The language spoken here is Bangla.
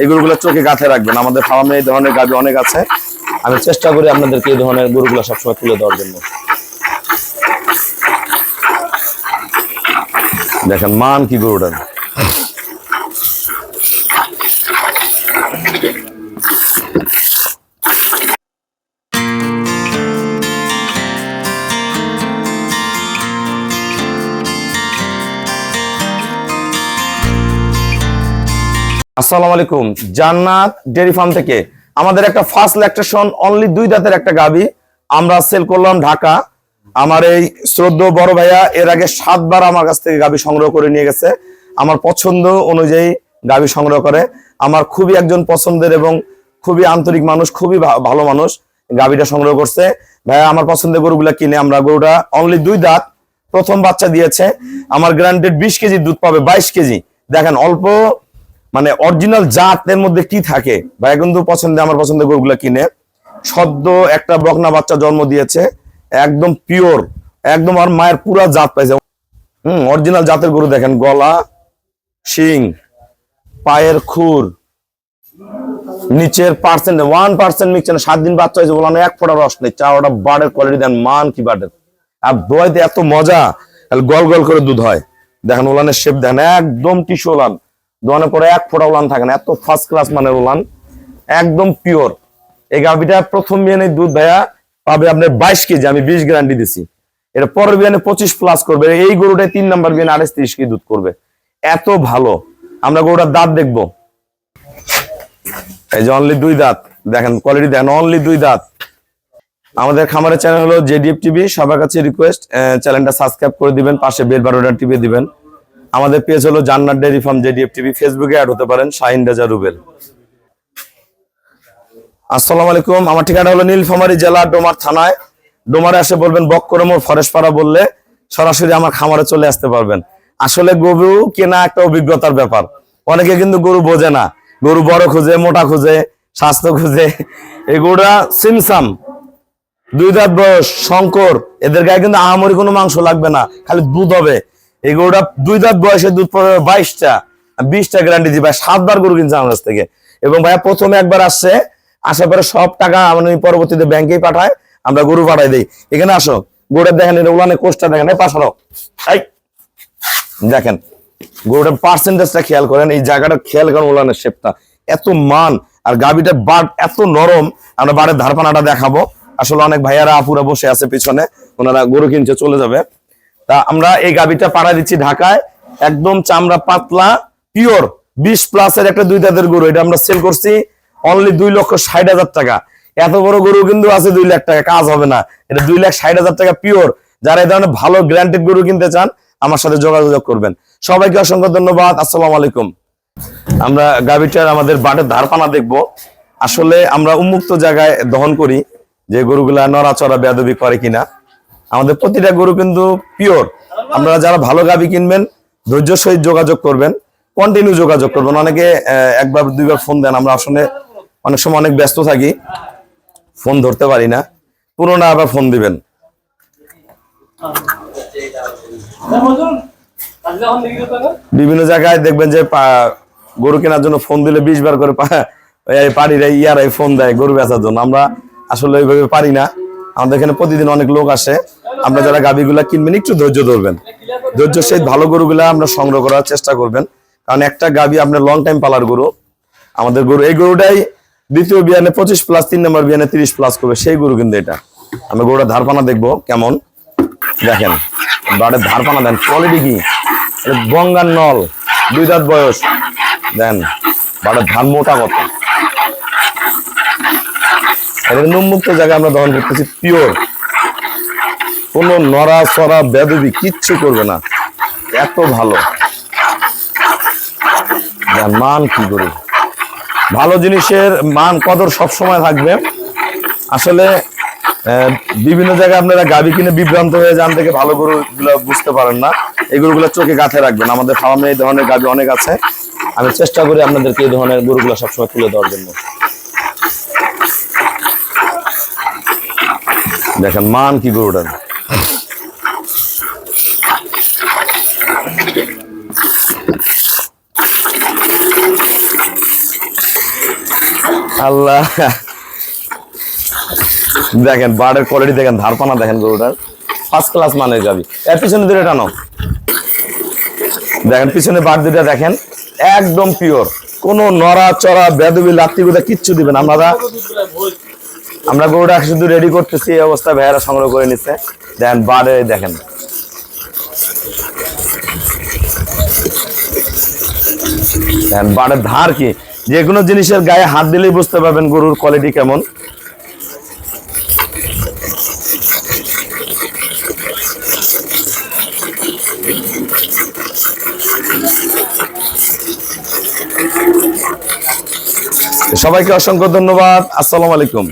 এই গরুগুলো চোখে গাঁথে রাখবেন। আমাদের ফার্মে এই ধরনের গাভী অনেক আছে। আমি চেষ্টা করি আপনাদেরকে এই ধরনের গরুগুলো সবসময় তুলে দেওয়ার জন্য। দেখেন মান কি গরুটার। আসসালামু আলাইকুম। জান্নাত ডেয়ারি ফার্ম থেকে আমাদের একটা ফার্স্ট ল্যাকটেশন অনলি দুই দাঁতের একটা গাবি। আমরা সেল করলাম ঢাকা। আমার এই শ্রদ্ধ বড় ভাইয়া এর আগে সাতবার আমার কাছ থেকে গাবি সংগ্রহ করে নিয়ে গেছে। আমার পছন্দ অনুযায়ী গাবি সংগ্রহ করে। আমার খুবই একজন পছন্দের এবং খুবই আন্তরিক মানুষ, খুবই ভালো মানুষ গাবিটা সংগ্রহ করছে। ভাইয়া, আমার পছন্দের গরুগুলা কিনে আমরা গরুটা অনলি দুই দাঁত। প্রথম বাচ্চা দিয়েছে। আমার গ্রান্টেড বিশ কেজি দুধ পাবে, বাইশ কেজি। দেখেন, অল্প মানে অরিজিনাল জাতের মধ্যে কি থাকে? ভাই কিন্তু পছন্দে, আমার পছন্দের গরুগুলা কিনে। সদ্য একটা বকনা বাচ্চা জন্ম দিয়েছে, একদম পিওর একদম আর মায়ের পুরা জাত পাইছে। হুম অরিজিনাল জাতের গরু দেখেন, গলা, শিং, পায়ের খুর, নিচের পার্সেন্ট ওয়ান পার্সেন্ট মিক্সচার সাত দিন বাচ্চা হয়েছে বলানো এক ফোটা রস নেই। চা ওটা বাড়ের কোয়ালিটি দেন, মান কি বাড়ের? আর দোয়াইতে এত মজা গল গল করে দুধ হয়। দেখেন, ওলানের শেপ দেখেন, একদম টিস্যু ওলান। দোয়ানের পরে এক ফোটা উলান থাকে না, এত ফার্স্ট ক্লাস মানের উলান, একদম পিওর এই গাভিটা প্রথম বিয়ানে দুধ ভাইয়া পাবে আপনার বাইশ কেজি, আমি বিশ গ্যারান্টি দিছি। এটা পরের বিয়ানে পঁচিশ প্লাস করবে, এই গরুটাই তিন নাম্বার বিয়ানে আড়াইশ তিরিশ কেজি দুধ করবে। এত ভালো। আমরা গরুটার দাঁত দেখব। এই যে অনলি দুই দাঁত, দেখেন কোয়ালিটি দেখেন অনলি দুই দাঁত। আমাদের খামারের চ্যানেল হলো জেডিএফ টিভি সবার কাছে রিকোয়েস্ট চ্যানেলটা সাবস্ক্রাইব করে দিবেন, পাশে বেল বারোটা টিপে দিবেন। আমাদের পেজ হলো জান্নার ডেয়ারি ফার্ম, জেডিএফ টিভি ফেসবুকে অ্যাড হতে পারেন শাহিন রাজা রুবেল। আসসালামু আলাইকুম, আমার ঠিকানা হলো নীলফামারী জেলা ডোমার থানায়। ডোমারে এসে বলবেন বক্করমোর ফরেশপাড়া বললে সরাসরি আমার খামারে চলে আসতে পারবেন। আসলে গরু কেনা একটা অভিজ্ঞতার ব্যাপার। অনেকে কিন্তু গরু বোঝে না। গরু বড় খুঁজে, মোটা খুঁজে, স্বাস্থ্য খুঁজে। এই গরুটা সিমসাম, দুই দাঁত বয়স, শঙ্কর। এদের গায়ে কিন্তু আহামরি কোনো মাংস লাগবে না, খালি দুধ হবে। এই গরুটা দুই দাঁত বয়সে দুধ পড়বে বাইশটা বিশটা গ্যারান্টি দিবে। সাতবার গরু কিনছে আমার কাছ থেকে। এবং ভাইয়া প্রথমে একবার আসছে, আসার পরে সব টাকা মানে পরবর্তীতে ব্যাংকেই পাঠায়, আমরা গরু পাঠাই দিই। এখানে আসো, গরুটা দেখেন, এটা উলানে কোষ্টা দেখেন পাশানো এই দেখেন গরুটার পার্সেন্টেজটা খেয়াল করেন, এই জায়গাটা খেয়াল করেন উলানের শেপটা এত মান, আর গাবিটার বাট এত নরম, আমরা বাড়ির ধারপানাটা দেখাবো। আসলে অনেক ভাইয়ারা আপুরা বসে আছে পিছনে, ওনারা গরু কিনছে, চলে যাবে। তা আমরা এই গাবিটা পাড়া দিচ্ছি ঢাকায়। একদম চামড়া পাতলা পিওর বিশ প্লাসের একটা দুই দাঁতের গরু। এটা আমরা সেল করছি অনলি দুই লক্ষ ষাট হাজার টাকা। এত বড় গরু কিন্তু আছে দুই লাখ টাকা, কাজ হবে না। এটা দুই লাখ ষাট হাজার টাকা পিওর যারা এই ধরনের ভালো গ্যারান্টেড গরু কিনতে চান, আমার সাথে যোগাযোগ করবেন। সবাইকে অসংখ্য ধন্যবাদ, আসসালাম আলাইকুম। আমরা গাভিটার আমাদের বাটের ধারপানা দেখব। আসলে আমরা উন্মুক্ত জায়গায় দহন করি যে গরুগুলা নড়াচড়া বেদবি করে কিনা। আমাদের প্রতিটা গরু কিন্তু পিওর আপনারা যারা ভালো গাভি কিনবেন, ধৈর্য সহিত যোগাযোগ করবেন কন্টিনিউ যোগাযোগ করবেন। অনেকে একবার দুইবার ফোন দেন, আমরা আসলে অনেক সময় অনেক ব্যস্ত থাকি ফোন ধরতে পারি না, পুরোনো আবার ফোন দিবেন। বিভিন্ন জায়গায় দেখবেন যে গরু কেনার জন্য ফোন দিলে বিশ বার করে পাড়িরা ইয়ারাই ফোন দেয় গরু বেচার জন্য। আমরা আসলে ওইভাবে পারি না। আমাদের এখানে প্রতিদিন অনেক লোক আসে আমরা যারা গাভিগুলা কিনবেন, একটু ধৈর্য ধরবেন। ধৈর্য সেই ভালো গরুগুলা আমরা সংগ্রহ করার চেষ্টা করবেন। কারণ একটা গাভী আপনার লং টাইম পালার গরু। আমাদের গরু, এই গরুটাই দ্বিতীয় বিয়ানে পঁচিশ প্লাস তিন নম্বর বিয়ানে তিরিশ প্লাস করবে। সেই গরু কিন্তু এটা। আমরা গরুটা ধারপানা দেখব কেমন। দেখেন, বাড়ির ধারপানা দেন। কোয়ালিটি কি? গঙ্গার নল, দুই দাঁত বয়স। দেন, বাড়ির ধান মোটা কত এটা জায়গায় আমরা দহন করতেছি পিওর কোনো নড়া চড়া বেদবি কিচ্ছু করবে না। এত ভালো। মান কি করে? ভালো জিনিসের মান কদর সব সময় থাকবে। আসলে বিভিন্ন জায়গায় আপনারা গাবি কিনে বিভ্রান্ত হয়ে যান থেকে ভালো গরু গুলা বুঝতে পারেন না। এই গরুগুলো চোখে গাঁথে রাখবেন। আমাদের ফার্মে এই ধরনের গাবি অনেক আছে। আমি চেষ্টা করি আপনাদেরকে এই ধরনের গরুগুলো সবসময় তুলে দেওয়ার জন্য। দেখেন মান কি গরুটার? আল্লাহ। দেখেন বার্ডের কোয়ালিটি দেখেন, ধারপানা দেখেন গরুটার। ফার্স্ট ক্লাস মানের গাবি। এর পিছনে দূরে টানো। দেখেন, পিছনে বার দুটা দেখেন, একদম পিওর কোনো নড়া, চড়া, বেদবি, লাত্তি গুদা কিচ্ছু দিবেন আমরা আমরা গরুটা শুধু রেডি করতেছি, এই অবস্থা ভাইয়ারা সংগ্রহ করে নিচ্ছে। দেখেন, বারে দেখেন। দেখেন, বারের ধার কি? যে কোনো জিনিসের গায়ে হাত দিলেই বুঝতে পারবেন গরুর কোয়ালিটি কেমন। সবাইকে অসংখ্য ধন্যবাদ। আসসালামু আলাইকুম।